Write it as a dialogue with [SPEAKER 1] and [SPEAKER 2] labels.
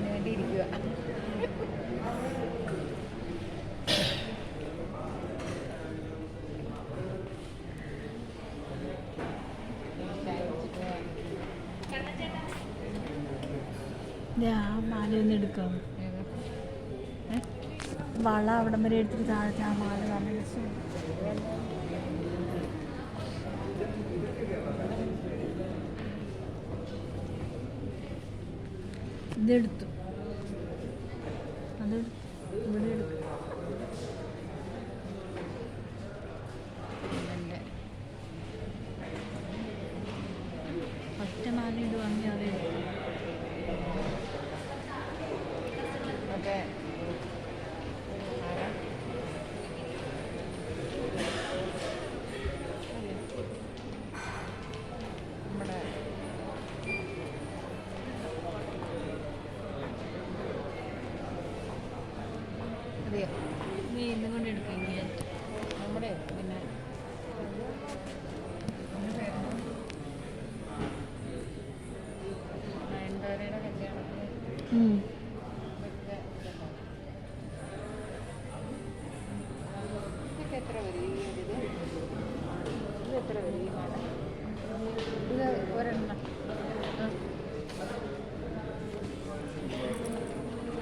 [SPEAKER 1] അതിനുവേണ്ടി ഇരിക്കുക എടുക്കാം. വള അവിടം വരെ എടുത്തിട്ട് താഴത്തെ ആ മാല നല്ല ഇതെടുത്തു. അത് ഇവിടെ ഒറ്റ മാല വാങ്ങി അത്. എടുത്തു നീ ഇന്നും കൊണ്ട്
[SPEAKER 2] നമ്മുടെ പിന്നെ? നയൻതാരയുടെ കല്യാണത്തിന് ഇതൊക്കെ എത്ര വരും ഈ ഒരു ഇത് എത്ര വരും ഈ മാല